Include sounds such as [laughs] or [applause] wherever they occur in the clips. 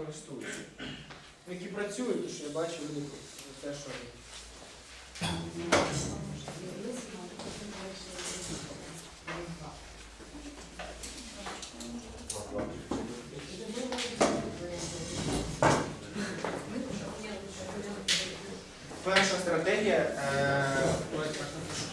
користуються. Які працюють, то що я бачу, люди те, що перша стратегія. Е, ой, так, напишу.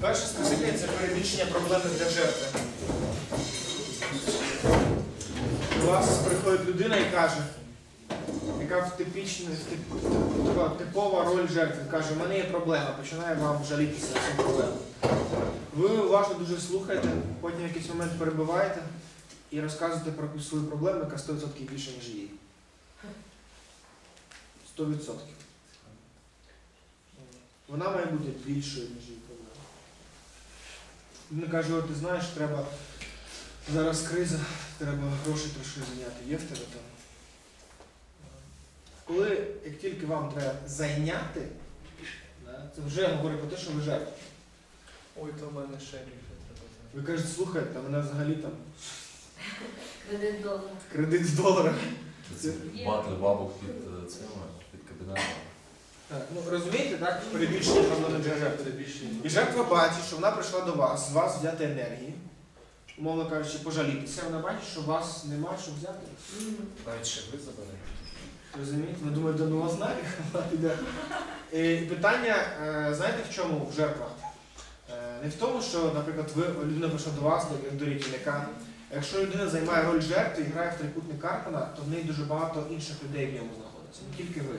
Перша стратегія це перебільшення проблеми для жертви. До вас приходить людина і каже, яка в типічна, така типова роль жертви. Каже, в мене є проблема, починає вам жалітися на цю. Ви уважно дуже слухаєте, потім в якийсь момент перебиваєте і розказуєте про свою проблему, яка 100% більше, ніж її. 100%. Вона має бути більшою, ніж її Він каже, ти знаєш, треба зараз криза, треба гроші трошки зайняти. Є в тебе там? Коли, як тільки вам треба зайняти, це вже говорить про те, що ви жертва. Ой, то в мене ще більше треба знати. Ви кажете, слухай, там мене взагалі там Кредит долар. кредит в доларах. Це батли бабок під е, цими, під кабінетом. Так, ну розумієте, так? Перебільшення жертви. І жертва бачить, що вона прийшла до вас, з вас взяти енергії, умовно кажучи, пожалітися, вона бачить, що у вас нема що взяти. Навіть ще ви заберете. Розумієте? Ви думаєте, ну вас знає, вона піде. І питання, е, знаєте, в чому в жертвах? Е, Не в тому, що, наприклад, ви людина прийшла до вас, як до рятівника. Якщо людина займає роль жертви і грає в трикутник Карпана, то в неї дуже багато інших людей в ньому знаходиться, не тільки ви.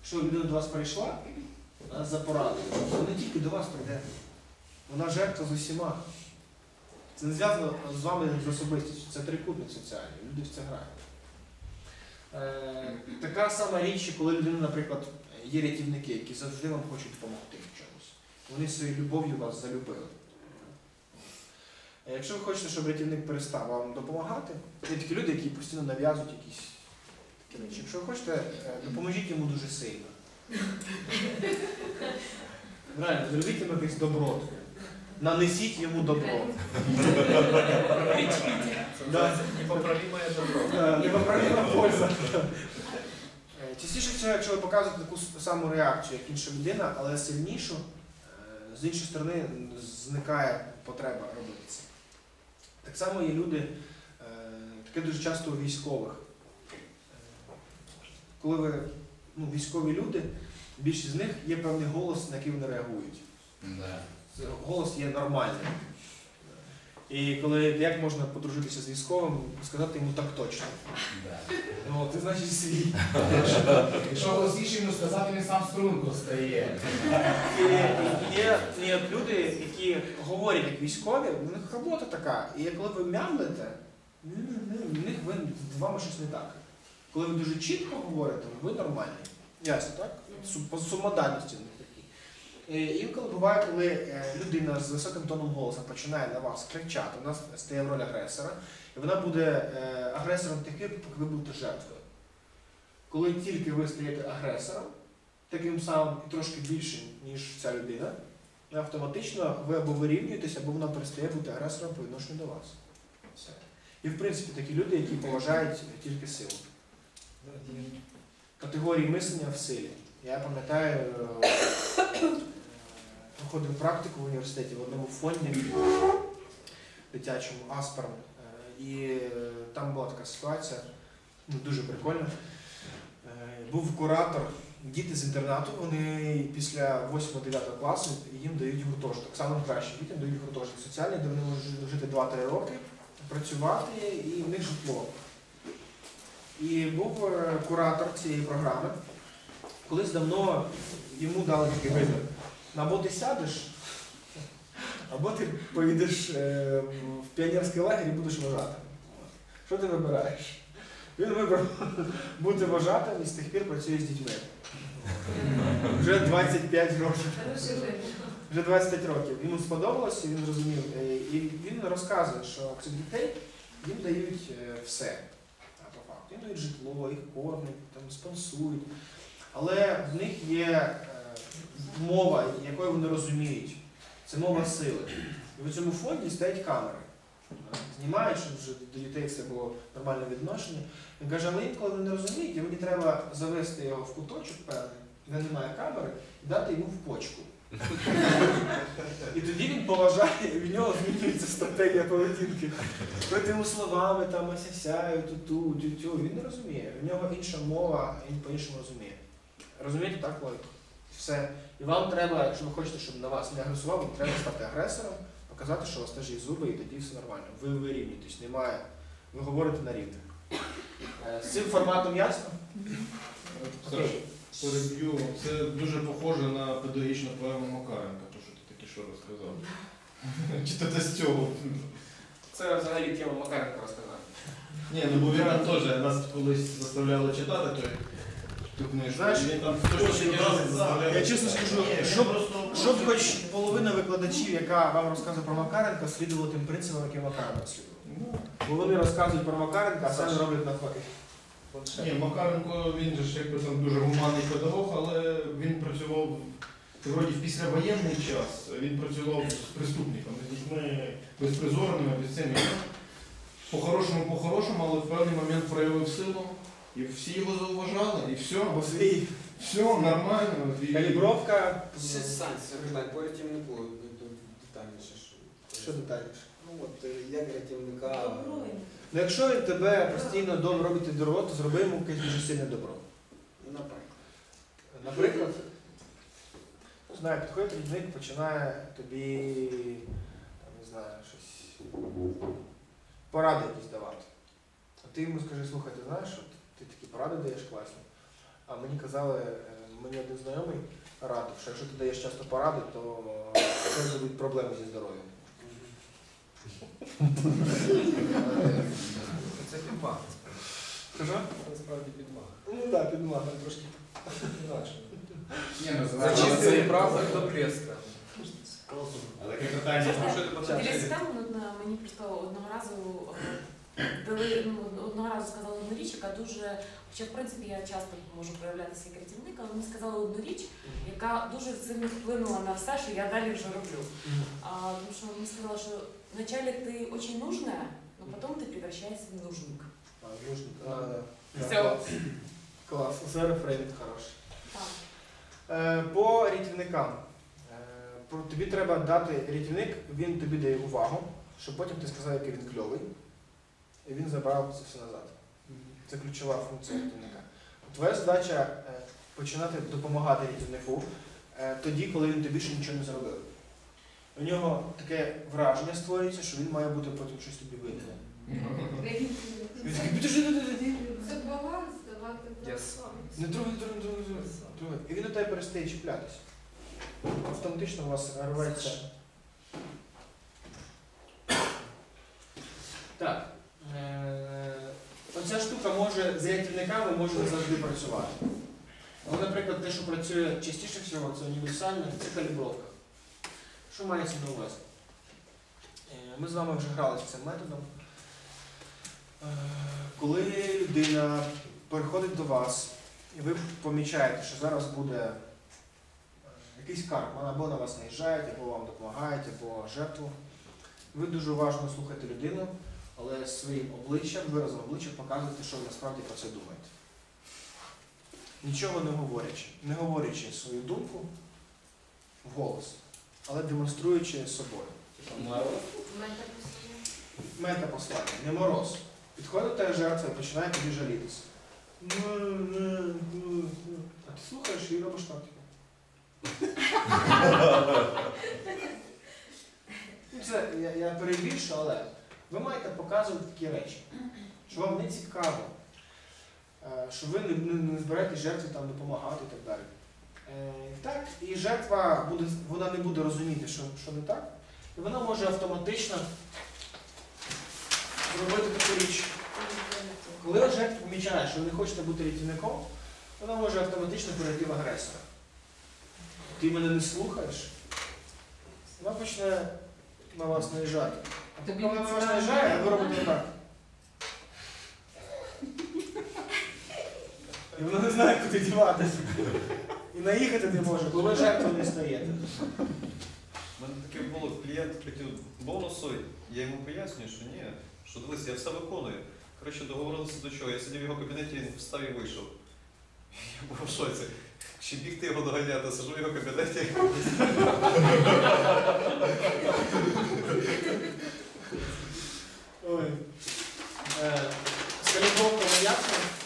Якщо людина до вас прийшла за порадою, то не тільки до вас прийде. Вона жертва з усіма. Це не зв'язано з вами з особистістю, це трикутник соціальний, люди в це грають. Е, така сама річ, коли людина, наприклад, є рятівники, які завжди вам хочуть допомогти в чомусь. Вони своєю любов'ю вас залюбили. Е, Якщо ви хочете, щоб рятівник перестав вам допомагати, є такі люди, які постійно нав'язують якісь. Якщо хочете, е, допоможіть йому дуже сильно. Реально, зробіть йому якесь добро. Нанесіть йому добро. Да, польза. Е, Частіше всього, якщо ви показуєте таку саму реакцію, як інша людина, але сильнішу, е, з іншої сторони зникає потреба робити це. Так само є люди, таке дуже часто у військових. Коли ви ну, військові люди, більшість з них є певний голос, на який вони реагують. Це голос є нормальним. І коли як можна подружитися з військовим, сказати йому так точно. Ну, ти значить свій. Якщо голосніше йому сказати, він сам струнку стає. І є, є люди, які говорять як військові, у них робота така. І коли ви мямлите, ну, ну, в них ви, з вами щось не так. Коли ви дуже чітко говорите, ви нормальні. Ясно, так? По сумодальності них такі. Е, Інколи буває, коли е, людина з високим тоном голосу починає на вас кричати, вона стає в роль агресора, і вона буде е, агресором таким, поки ви будете жертвою. Коли тільки ви стаєте агресором, таким самим і трошки більшим, ніж ця людина, автоматично ви або вирівнюєтеся, або вона перестає бути агресором по відношенню до вас. І в принципі такі люди, які поважають тільки силу. Категорії мислення в силі. Я пам'ятаю, е, проходив практику в університеті в одному фонді дитячому Асперм. Е, І е, там була така ситуація, ну, дуже прикольна. Був куратор, діти з інтернату, вони після 8-9 класу їм дають гуртожиток. Самим кращим дітям дають гуртожиток соціальний, де вони можуть жити 2-3 роки, працювати і в них житло. І був е, куратор цієї програми. Колись давно йому дали такий вибір. Або ти сядеш, або ти поїдеш е, в піонерський лагерь і будеш вважатим. Що ти вибираєш? Він вибрав [laughs] бути вважатим і з тих пір працює з дітьми. Вже 25 років. Вже 25 років. Йому сподобалося, він зрозумів. Е, І він розказує, що цих дітей їм дають все. Дають житло, їх кормять, там, спонсують. Але в них є е, мова, якою вони розуміють. Це мова сили. І в цьому фонді стоять камери. Знімають, щоб вже до дітей все було нормальне відношення. Він каже, але інколи вони не розуміють, і мені треба завести його в куточок певний, де немає камери, і дати йому в почку. І тоді він поважає, і в нього змінюється стратегія поведінки. Йому словами там асясяю, ту-ту, тю-тю. Він не розуміє. В нього інша мова, він по-іншому розуміє. Розумієте, так, логіка? Все. І вам треба, якщо ви хочете, щоб на вас не агресував, вам треба стати агресором, показати, що у вас теж є зуби, і тоді все нормально. Ви вирівнюєтесь, немає. Ви говорите на рівних. Е, З цим форматом ясно? Саш, переб'ю. Це дуже похоже на педагогічну поему Макаренка, то що ти тільки що розказав. [laughs] Чи то це з цього? Це взагалі тема Макаренка розказати. Ні, ну бо він там теж нас колись заставляли читати той. ту книжку. Знаєш, він там точно заставляв. Я чесно скажу, щоб- Щоб хоч половина викладачів, яка вам розказує про Макаренка, слідувала тим принципам, яким Макаренко слідував. Ну, Бо вони розказують про Макаренка, а самі роблять навпаки. Ні, Макаренко він же ж якби там дуже гуманний педагог, але він працював вроді в післявоєнний час. Він працював з преступниками, з дітьми безпризорними, без цими. По-хорошому, по-хорошому, але в певний момент проявив силу. І всі його зауважали, і все, свій все нормально. І... калібровка. Ще Сань, запитань, по рятівнику детальніше. що- Що детальніше? Ну от е, як рятівника. Ну якщо він тебе постійно дом робить добро, то зроби йому якесь дуже сильне добро. Наприклад. Наприклад, знаю, підходить рідник, починає тобі, там, не знаю, щось поради якісь давати. А ти йому скажи, слухай, ти знаєш, от ти такі поради даєш класні. А мені казали, е, мені один знайомий радив, що якщо ти даєш часто поради, то це будуть проблеми зі здоров'ям. Це підмах. Кажу? Це насправді підмах. Ну так, підмога трошки. Інакше. Ну, Зачистили це- правду до блеска. Але таке питання. Дивіться, там ну, мені просто одного разу е, дали, ну, одного разу сказали одну річ, яка дуже, хоча в принципі я часто можу проявлятися як рятівник, але мені сказали одну річ, яка дуже сильно вплинула на все, що я далі вже роблю. А, тому що мені сказали, що вначале ти дуже нужная, но потом ты превращаешься в нужник. А, нужно. А, да, Всё. клас. Клас, це рефреймінг хороший. Так. Е, По рятівникам. Е, Тобі треба дати рятівник, він тобі дає увагу, щоб потім ти сказав, який він кльовий, і він забрав це все назад. Це ключова функція рятівника. Твоя задача е, починати допомагати рятівнику е, тоді, коли він тобі ще нічого не зробив. У нього таке враження створюється, що він має бути потім щось тобі винен. Він такий, «Підожди, підожди, підожди». Це баланс давати Я просто. Не трогай, не трогай, не трогай, не трогай. Трогай. І він до тебе перестає чіплятися. Автоматично у вас рветься. Так. Е, Оця штука може з рятівниками може не завжди працювати. Але, наприклад, те, що працює частіше всього, це універсальне, це калібровка. Що мається на увазі? Е, Ми з вами вже гралися цим методом. Е, Коли людина приходить до вас, і ви помічаєте, що зараз буде е, якийсь карман, або на вас наїжджають, або вам допомагають, або жертву. Ви дуже уважно слухаєте людину, але своїм обличчям, виразом обличчя показуєте, що ви насправді про це думаєте. Нічого не говорячи, не говорячи свою думку вголос, але демонструючи собою. Мета послання, не мороз. Підходить та жертва і починає тобі жалітися. А ти слухаєш і робиш так. Ну, Це я, я перебільшу, але ви маєте показувати такі речі, що вам не цікаво, е, що ви не, не, збираєтесь жертві там допомагати і так далі. Е, Так, і жертва буде, вона не буде розуміти, що, що не так, і вона може автоматично зробити таку річ. Коли жертва помічає, що ви не хочете бути рятівником, вона може автоматично перейти в агресора. Ти мене не слухаєш, вона почне на вас наїжджати. А поки вона на вас наїжджає, а ви робите так. І вона не знає, куди діватися. І наїхати не може, коли ви жертвою не стаєте. У мене таке було, клієнт хотів бонусу, я йому пояснюю, що ні, що дивись, я все виконую. Коротше, договорилися до чого. Я сидів в його кабінеті, він встав і вийшов. Я був в шоці. Чи бігти його доганяти, сижу в його кабінеті. Ой. Е, Скалібровка ясно.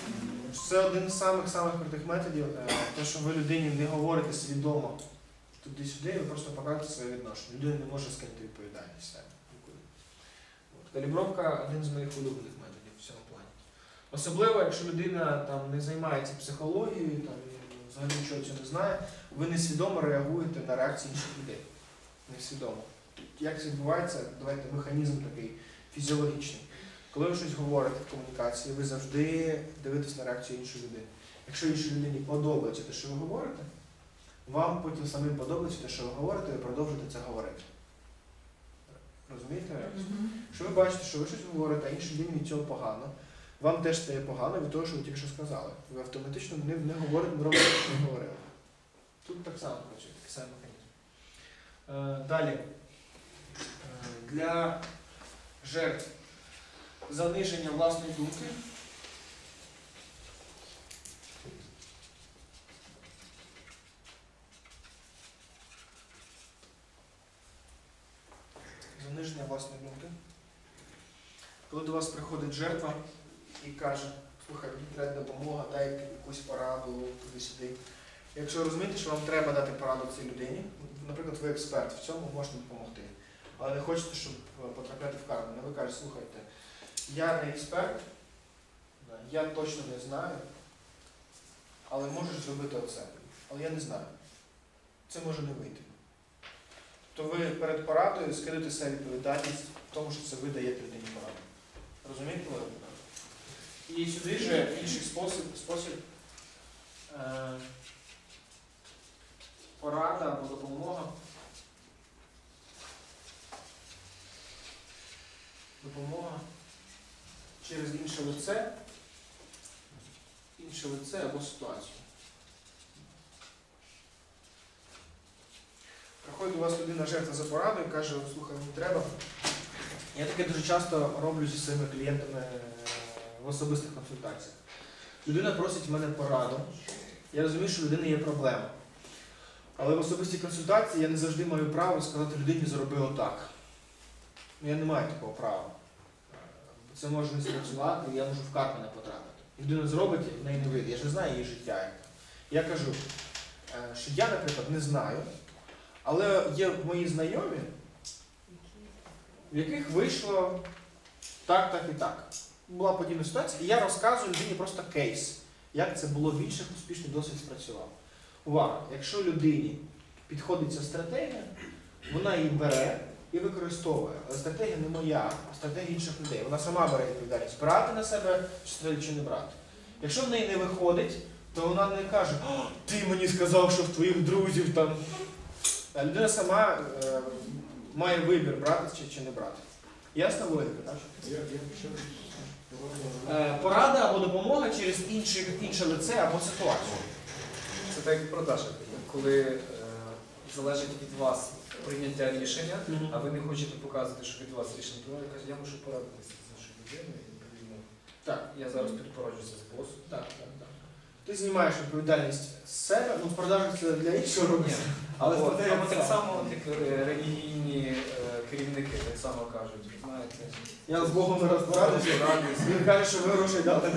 Це один з самих самих крутих методів. е, Те, що ви людині не говорите свідомо туди-сюди, ви просто показуєте своє відношення. Людина не може скинути відповідальність. Калібровка один з моїх улюблених методів в цьому плані. Особливо, якщо людина там не займається психологією, там взагалі нічого цього не знає, ви несвідомо реагуєте на реакції інших людей. Несвідомо. Як це відбувається, давайте механізм такий фізіологічний. Коли ви щось говорите в комунікації, ви завжди дивитесь на реакцію іншої людини. Якщо іншій людині подобається те, що ви говорите, вам потім самим подобається те, що ви говорите, ви продовжуєте це говорити. Розумієте? Якщо ви бачите, що ви щось говорите, а іншій людині від цього погано, вам теж стає погано від того, що ви тільки що сказали. Ви автоматично не, не говорите, не робите, що не говорили. Тут так само працює, такий самий механізм. Е, далі. Е, для жертв заниження власної думки. Заниження власної думки. Коли до вас приходить жертва і каже, слухай, мені треба допомога, дай якусь пораду туди-сюди. Якщо розумієте, що вам треба дати пораду цій людині, наприклад, ви експерт в цьому можете допомогти. Але не хочете, щоб потрапляти в карму. Ви кажете, слухайте, я не експерт, я точно не знаю, але можеш зробити оце. Але я не знаю. Це може не вийти. То ви перед порадою скидуєте себе відповідальність в тому, що це ви даєте людині пораду. Розумієте, коли? І сюди же інший спосіб, спосіб е, порада або допомога. Допомога через інше лице, інше лице або ситуацію. Приходить до вас людина жертва за порадою каже, слухай, мені треба. Я таке дуже часто роблю зі своїми клієнтами е, в особистих консультаціях. Людина просить в мене пораду. Я розумію, що в людини є проблема. Але в особистій консультації я не завжди маю право сказати людині зроби отак. Ну, я не маю такого права. Це може не спрацювати, я можу в карму не потрапити. Людина зробить, в неї не вийде. Я ж не знаю її життя. Я кажу, е, що я, наприклад, не знаю, але є мої знайомі, в яких вийшло так, так і так. Була подібна ситуація, і я розказую людині просто кейс, як це було в інших успішний досвід спрацював. Увага! Якщо людині підходить ця стратегія, вона її бере і використовує. Але стратегія не моя, а стратегія інших людей. Вона сама бере відповідальність, брати на себе чи- чи не брати. Якщо в неї не виходить, то вона не каже, «О, ти мені сказав, що в твоїх друзів там. А людина сама е, має вибір, брати чи, чи не брати. Ясна логіка, так? Е, порада або допомога через інше, інше лице або ситуацію. Це так як продажа, коли е, залежить від вас прийняття рішення, а ви не хочете показувати, що від вас рішення приймає, каже, я мушу порадитися з іншою людиною і відповідно. Так. Я зараз підпораджуся з босом. Так, так, так. Ти знімаєш відповідальність з себе, ну в продажах це для іншого робиться. Але От, стратегія або так само як е, релігійні е, керівники так само кажуть, знаєте, Я з Богом зараз порадився. радуюся. Він каже, що ви грошей дали.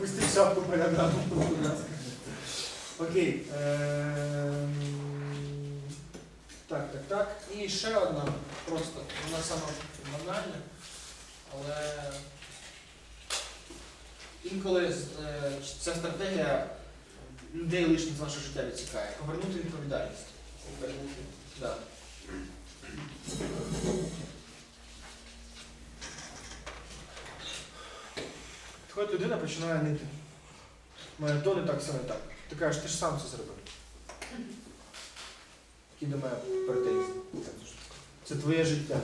Пустіть шапку передам. будь ласка. Окей. ем, Так, так, так. І ще одна, просто, вона сама банальна, але інколи е, ця стратегія людей лишніх з нашого життя відсікає. Повернути відповідальність. Повернути. Да. Підходить людина, починає нити. Мене то не так, все не так. Ти кажеш, ти ж сам це зробив. Які до мене претензії. Це твоє життя.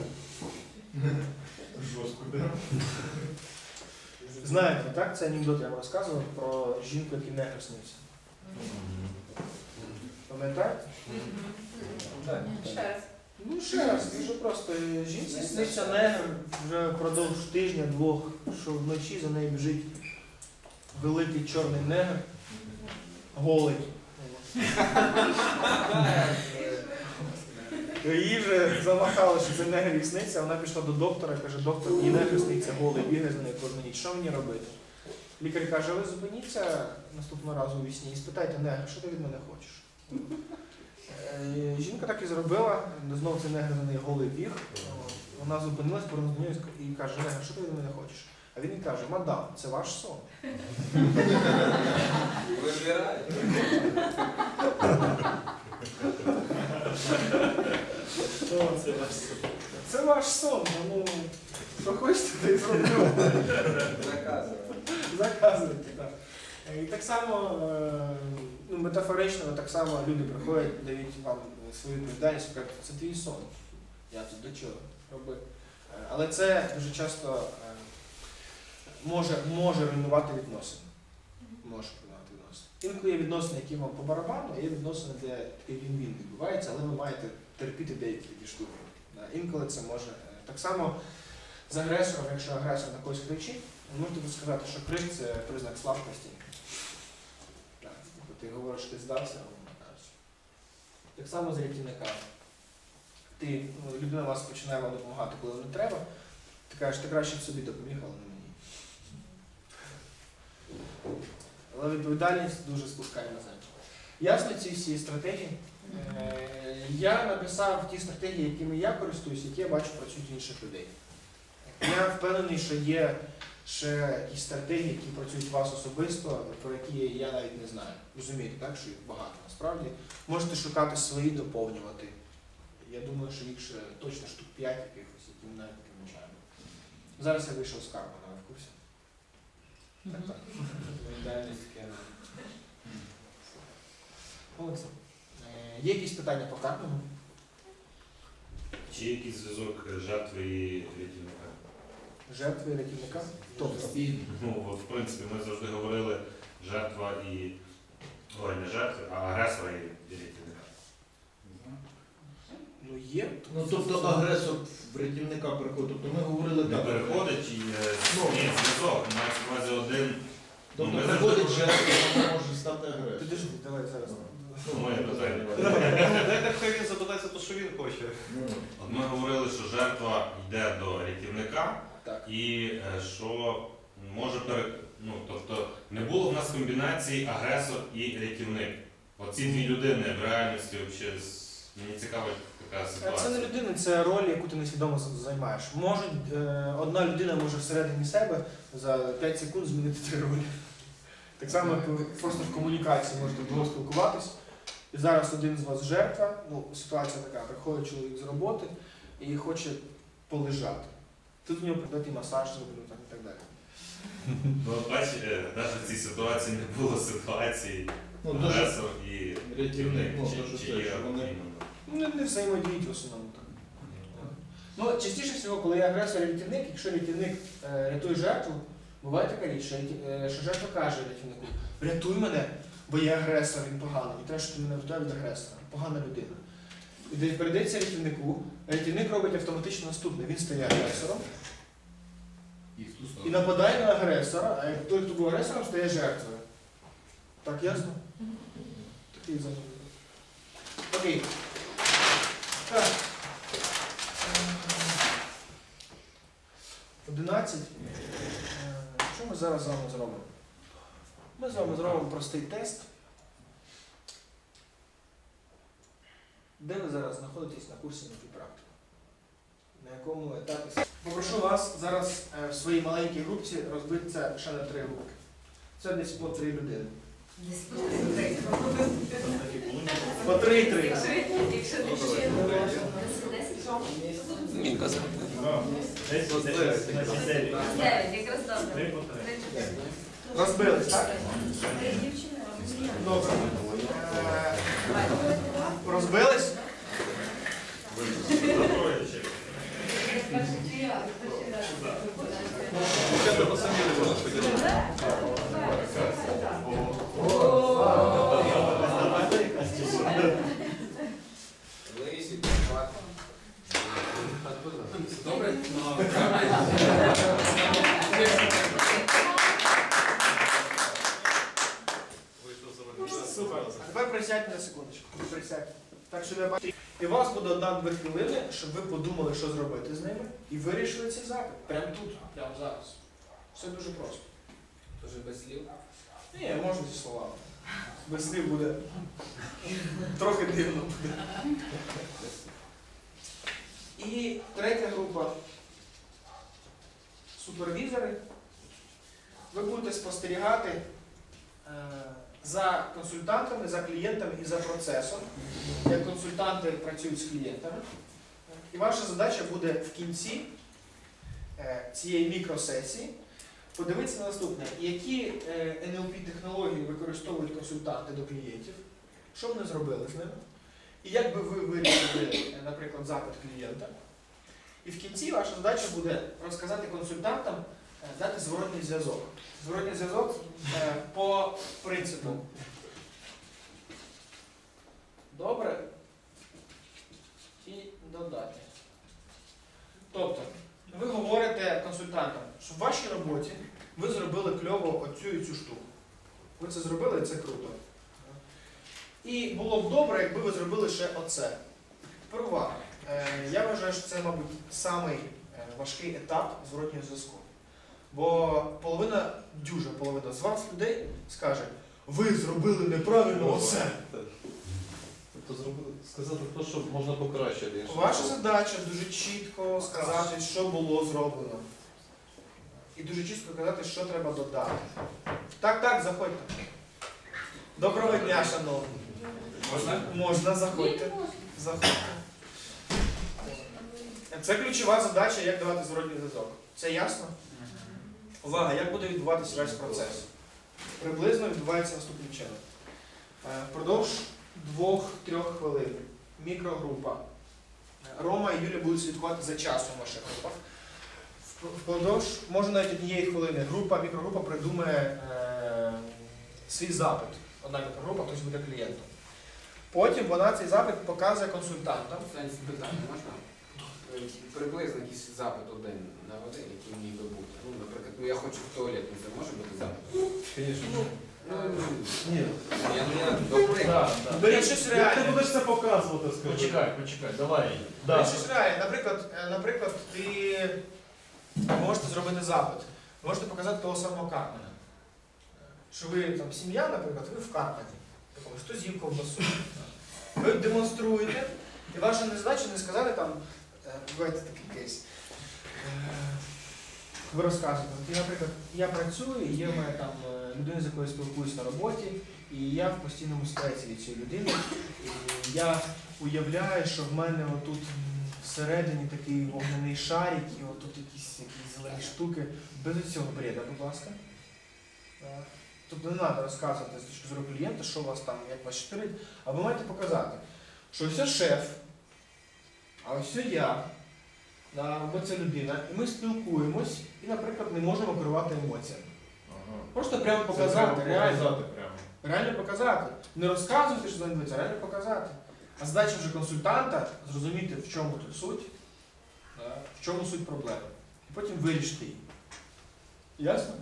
Жорстко, да? Знаєте, так? Це анекдот я вам розказував про жінку, який не снився. Пам'ятаєте? Так. Ще раз. Ну, ще раз, дуже просто. Жінці сниться негр вже впродовж тижня-двох, що вночі за нею біжить великий чорний негр, голий. [laughs] Їй вже замахало, що це негр їй сниться, вона пішла до доктора, каже, доктор, мені негр сниться голий, бігає за нею кожну ніч. Що мені робити? Лікар каже, ви зупиніться наступного разу у вісні і спитайте негр, що ти від мене хочеш? Е, Жінка так і зробила, знову цей негр за голий біг. Вона зупинилась, повернулась і каже, негр, що ти від мене хочеш? А він каже, мадам, це ваш сон. Вибирай. Це ваш сон. Ну, що хочете, то й зроблю. Наказує. Заказуйте, так. І так само, е, ну, метафорично, так само люди приходять, дають вам свою відповідальність кажуть, це твій сон. Я тут до чого роби. Е, Але це дуже часто е, може, може руйнувати відносини. Може руйнувати відносини. Інколи є відносини, які вам по барабану, а є відносини, де такий він-він відбувається, але ви маєте терпіти деякі такі штуки. Інколи це може. е, Так само з агресором, якщо агресор на когось кричить, ви можете сказати, що крик це признак слабкості. Тобто ти говориш, ти здався, а він каже. Так само з рятівниками. Ти, ну, людина вас починає вам допомагати, коли не треба. Ти кажеш, ти краще б собі допоміг, але не мені. Але відповідальність дуже спускає на землю. Ясно ці всі стратегії. Е, Я написав ті стратегії, якими я користуюсь, які я бачу працюють в інших людей. Я впевнений, що є ще якісь стратегії, які працюють у вас особисто, про які я навіть не знаю. Розумієте, так, що їх багато насправді. Можете шукати свої, доповнювати. Я думаю, що їх ще точно штук 5 якихось, які ми навіть не помічаємо. Зараз я вийшов з Карпана, ви в курсі? Так, так. Відповідальність кинула. Є якісь питання по Карпану? Чи є якийсь зв'язок жертви і рятівника? Жертви рятівника? Тобто. Ну, от, в принципі, ми завжди говорили жертва і. Ой, не жертви, а агресора і і рятівника. Ну є. Ну тобто агресор в рятівника переходить. Тобто ми говорили Не так. переходить і е, Ну. ні, зв'язок, мається на увазі один. Тобто Ну, ми приходить завжди жертва, вона може стати агресором. Підожди, давай зараз. Ну, Моє питання. [laughs] Дайте хай він запитається, то що він хоче. Ну, От ми говорили, що жертва йде до рятівника Так. і е, що може пере... ну, тобто не було в нас комбінації агресор і рятівник. Оці дві людини в реальності взагалі з- мені цікава така Е, Це ситуація. не людина, це роль, яку ти несвідомо з- займаєш. Може, е, одна людина може всередині себе за 5 секунд змінити три ролі. Так само, як ви просто в комунікації можете довго спілкуватись. І зараз один з вас жертва, ну, ситуація така, приходить чоловік з роботи і хоче полежати. Тут в нього придати масаж зроблю там, і так далі. Ну, от бач, е, навіть в цій ситуації не було ситуації Ну, дуже агресор і рятівник, ну, Чи- дуже чи це, є що вони іменно? Ну, не, не взаємодіють в основному так. Ну, частіше всього, коли є агресор і рятівник, якщо рятівник е, рятує жертву, буває така річ, що, ряті- е, що жертва каже рятівнику, врятуй мене, бо я агресор, він поганий, і треба, щоб ти мене врятував від агресора, погана людина. І де- передається рятівнику, рятівник робить автоматично наступне, він стає агресором І нападає на агресора, а як той, хто був агресором, стає жертвою. Так, ясно? Такий закон. Окей. Так. 11. Е, Що ми зараз з вами зробимо? Ми з вами зробимо простий тест. Де ви зараз знаходитесь на курсі практики? На якому етапі? Попрошу вас зараз е, в своїй маленькій групці розбитися ще на три групи. Це десь по три людини. По три-три. Якщо якщо ти ще не можеш. Дев'ять, якраз добре. Три, чотири. Розбились, так? Три дівчини. Добре. Е, Розбились? Запрошуючи. Перший чия, перший раз. Дівчата по самі не можуть поділити. Лисі, бат. Добре? Вийшов за мене. Супер. А тепер присядьте на секундочку. Присядьте. Так, щоб я бачив. І у вас буде одна-дві хвилини, щоб ви подумали, що зробити з ними, і вирішили цей запит. Прямо тут, прямо зараз. Все дуже просто. Тож без слів. Ні, можна зі словами. Без слів буде трохи дивно буде. І третя група супервізори. Ви будете спостерігати е, за консультантами, за клієнтами і за процесом, як консультанти працюють з клієнтами. І ваша задача буде в кінці е, цієї мікросесії подивитися на наступне, які е, NLP технології використовують консультанти до клієнтів, що вони зробили з ними, і як би ви вирішили, е, наприклад, запит клієнта. І в кінці ваша задача буде розказати консультантам, дати зворотній зв'язок. Зворотній зв'язок по принципу. Добре. І додати. Тобто, ви говорите консультантам, що в вашій роботі ви зробили кльово оцю і цю штуку. Ви це зробили, і це круто. І було б добре, якби ви зробили ще оце. Тепер увага. Е, Я вважаю, що це, мабуть, самий е, важкий етап зворотнього зв'язку. Бо половина, дюжа половина з вас людей скаже, ви зробили неправильно оце. Тобто зробили, сказати те, що можна покращити. Ваша задача дуже чітко сказати, що було зроблено. І дуже чітко сказати, що треба додати. Так, так, заходьте. Доброго дня, шановні. Можна? Можна, заходьте. Заходьте. Це ключова задача, як давати зворотній зв'язок. Це ясно? Увага, як буде відбуватися весь процес? Приблизно відбувається наступним чином. Е, Впродовж двох-трьох хвилин мікрогрупа. Рома і Юля будуть слідкувати за часом в ваших групах. Впродовж, може навіть однієї хвилини, група, мікрогрупа придумає е, свій запит. Одна мікрогрупа, хтось буде клієнтом. Потім вона цей запит показує консультантам. Сенс питання можна? Приблизно якийсь запит один на один, який міг би бути. Ну, наприклад, ну я хочу в туалет, ну це може бути запит? Звісно. Ні. я щось реальне. будеш це показувати, скажи. Почекай, почекай, давай. Щось реальне. Наприклад, е, наприклад, ти можете зробити запит. Можете показати того самого Карпмана. Що ви там сім'я, наприклад, ви в Карпані. Такому, Хто з'їв ковбасу. Ви демонструєте, і ваша не задача не сказати там, е, бувайте такий кейс. Е, Ви розказуєте, я, наприклад, я працюю, і є в мене там е, людина, з якою я спілкуюсь на роботі, і я в постійному стресі від цієї людини. І я уявляю, що в мене отут всередині такий вогняний шарик, і отут якісь, якісь зелені штуки. Без цього бреда, будь ласка. Тобто не треба розказувати з точки зору клієнта, що у вас там, як вас штирить, а ви маєте показати, що ось шеф, а ось я, або ця людина, і ми спілкуємось і, наприклад, не можемо керувати емоціями. Просто прямо показати, реально. прямо. Реально показати. Не розказувати, що відбувається, а реально показати. А задача вже консультанта зрозуміти, в чому тут суть, в чому суть проблеми. І потім вирішити її. Ясно?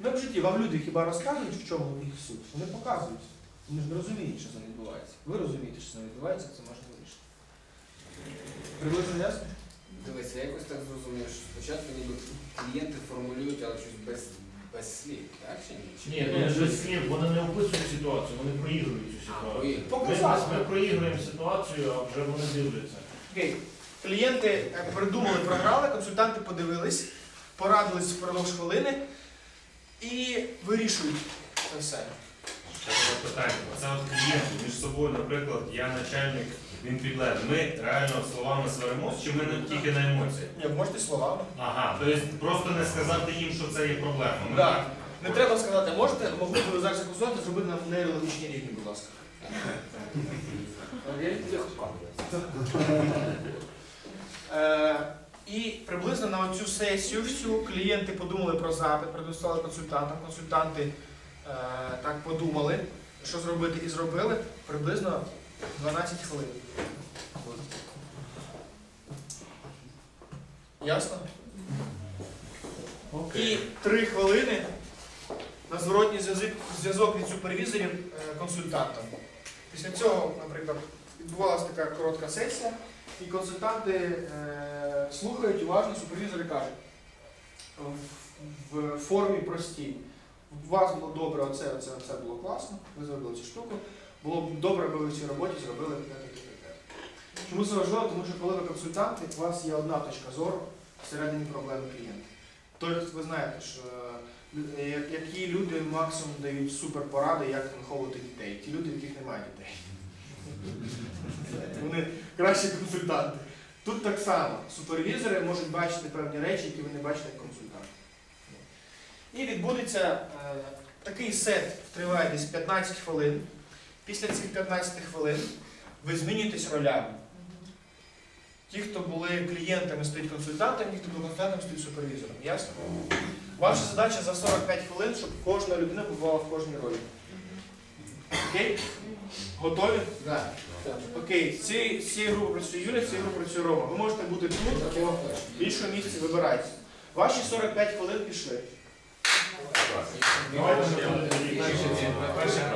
Ну, в житті вам люди хіба розказують, в чому їх суть? Вони показують. Вони ж не розуміють, що це відбувається. Ви розумієте, що це відбувається, це можна вирішити. Приблизно ясно? Дивись, я якось так зрозумів, що спочатку ніби клієнти формулюють, але щось без, без слів, так чи ні? Чи- Ні, ну без слів, вони не описують ситуацію, вони проігрують цю А, ситуацію. проігрують. Ми, Показати. ми проігруємо ситуацію, а вже вони дивляться. Окей. Клієнти е, придумали, програли, консультанти подивились, порадились впродовж хвилини і вирішують це все. Таке питання. Це от клієнти між собою, наприклад, я начальник, він підлеглий. Ми реально словами сваримось, чи ми не тільки на емоціях? Ні, можете словами. Ага, тобто просто не сказати їм, що це є проблема. Ми так. Не треба сказати, можете, могли б ви зараз консультанти зробити на нейрологічній рівні, будь ласка. Е, І приблизно на цю сесію всю клієнти подумали про запит, предоставили консультантам. Консультанти е, так подумали, що зробити, і зробили приблизно 12 хвилин. Ясно? І 3 хвилини на зворотній зв'язок, від супервізорів е, консультантам. Після цього, наприклад, відбувалася така коротка сесія, і консультанти е, слухають уважно, супервізори кажуть в, в формі простій. У вас було добре, оце, оце, оце було класно, ви зробили цю штуку. Було б добре, аби ви в цій роботі зробили те. Чому це важливо? Тому що коли ви консультанти, у вас є одна точка зору всередині проблеми клієнта. Тобто ви знаєте, що е, які люди максимум дають суперпоради, як виховувати дітей. Ті люди, в яких немає дітей. Вони кращі консультанти. Тут так само. Супервізори можуть бачити певні речі, які ви не бачите як консультанти. І відбудеться е, такий сет, триває десь 15 хвилин. Після цих 15 хвилин ви змінюєтесь ролями. Ті, хто були клієнтами, стають консультантами, ті, хто були консультантами, стають супервізором. Ясно? Ваша задача за 45 хвилин, щоб кожна людина побувала в кожній ролі. Окей? Готові? Да. Окей, з цієї групи працює Юля, з цієї групи працює Рома. Ви можете бути тут або в іншому місці вибирайте. Ваші 45 хвилин пішли. Давайте ми будемо перше.